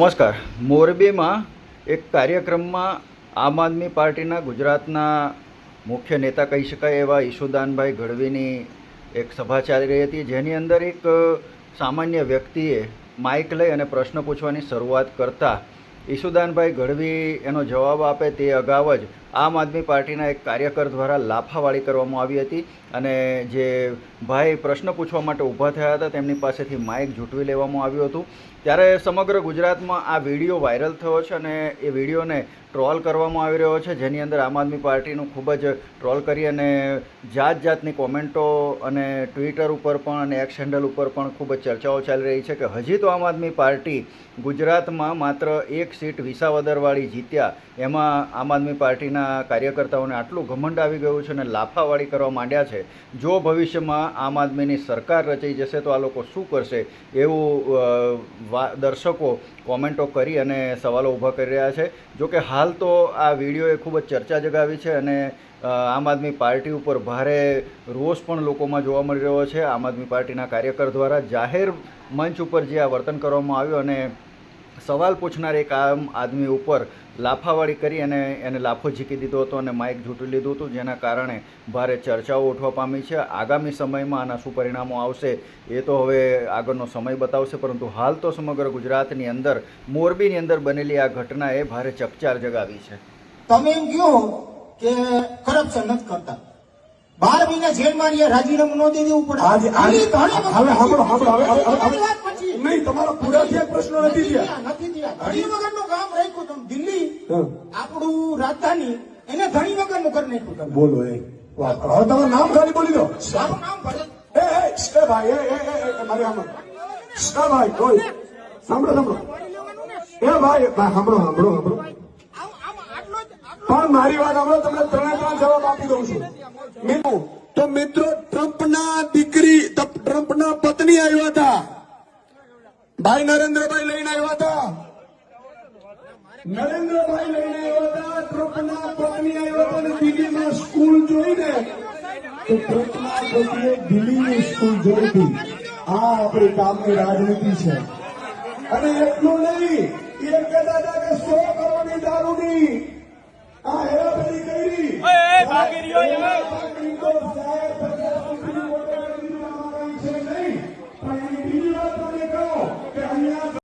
નમસ્કાર. મોરબીમાં એક કાર્યક્રમમાં આમ આદમી પાર્ટીના ગુજરાતના મુખ્ય નેતા કહી શકાય એવા ઈશુદાનભાઈ ગઢવીની એક સભા ચાલી રહી હતી. જેની અંદર એક સામાન્ય વ્યક્તિએ માઇક લઈ અને પ્રશ્ન પૂછવાની શરૂઆત કરતા ઈશુદાનભાઈ ગઢવી એનો જવાબ આપે તે અગાઉ જ આમ આદમી પાર્ટીના એક કાર્યકર દ્વારા લાફાવાળી કરવામાં આવી હતી અને જે ભાઈ પ્રશ્ન પૂછવા માટે ઊભા થયા હતા, તેમની પાસેથી માઇક ઝૂંટવી લેવામાં આવ્યું હતું. ત્યારે સમગ્ર ગુજરાતમાં આ વીડિયો વાયરલ થયો છે અને એ વિડીયોને ટ્રોલ કરવામાં આવી રહ્યો છે. જેની અંદર આમ આદમી પાર્ટીનું ખૂબ જ ટ્રોલ કરી અને જાત જાતની કોમેન્ટો અને ટ્વિટર ઉપર પણ અને એક્સ હેન્ડલ ઉપર પણ ખૂબ જ ચર્ચાઓ ચાલી રહી છે કે હજી તો આમ આદમી પાર્ટી ગુજરાતમાં માત્ર એક સીટ વિસાવદરવાળી જીત્યા, એમાં આમ આદમી પાર્ટીના કાર્યકર્તાઓને આટલું ઘમંડ આવી ગયું છે અને લાફાવાળી કરવા માંડ્યા છે, જો ભવિષ્યમાં આમ આદમીની સરકાર રચાઈ જશે તો આ લોકો શું કરશે એવું દર્શકો કોમેન્ટો કરી અને સવાલો ઊભા કરી રહ્યા છે. જોકે હાલ તો આ વિડીયોએ ખૂબ જ ચર્ચા જગાવી છે અને આમ આદમી પાર્ટી ઉપર ભારે રોષ પણ લોકોમાં જોવા મળી રહ્યો છે. આમ આદમી પાર્ટીના કાર્યકર દ્વારા જાહેર મંચ ઉપર જે આ વર્તન કરવામાં આવ્યું અને સવાલ પૂછનાર એક આમ આદમી ઉપર લાફાવાળી કરી અને એને લાફો ઝીકી દીધો હતો અને માઇક ઝૂંટી લીધું હતું જેના કારણે ભારે ચર્ચાઓ ઉઠવા પામી છે. આગામી સમયમાં આના શું પરિણામો આવશે એ તો હવે આગળનો સમય બતાવશે પરંતુ હાલ તો સમગ્ર ગુજરાતની અંદર મોરબીની અંદર બનેલી આ ઘટનાએ ભારે ચકચાર જગાવી છે. તમે એમ કહો કે કરપ્શન નથી કરતા. બાર મહિના જેલમાં રાજીનામું ન દેવું પડે. હવે સાંભળો સાંભળો હવે હવે- હવે ઘણી વાત પછી. નહીં તમારો પૂરા થયા પ્રશ્નો નથી થયા. થયા, નથી થયા. ઘણી વખતનું કામ રાખ્યું તમે. દિલ્હી આપણું રાજધાની એને ઘણી વખતનું કરી નાખ્યું તમે. બોલો એ હવે તમારું નામ ખાલી બોલી દો. મારું નામ ભરત. એ એ એ ભાઈ એ એ એ, એ મારી એ ભાઈ કોઈ. સાંભળો સાંભળો. એ ભાઈ ભાઈ સાંભળો સાંભળો સાંભળો. પણ મારી વાત સાંભળો તમને ત્રણે ત્રણ જવાબ આપી દઉં છું. મિત્રો તો મિત્રો ટ્રમ્પના દીકરી ત- ટ્રમ્પના પત્ની આવ્યા હતા. ભાઈ નરેન્દ્રભાઈ લઈને આવ્યા હતા. નરેન્દ્રભાઈ લઈને આવ્યા હતા પત્ની આવ્યા હતા અને દિલ્હીમાં સ્કૂલ જોઈને તો પત્નીએ દિલ્હીની સ્કૂલ જોઈ હતી. આ આપણી કામની રાજનીતિ છે. અને એટલું નહીં એ કહેતા હતા કે સો કરોડની દારૂની આ હેરાફેરી કરી.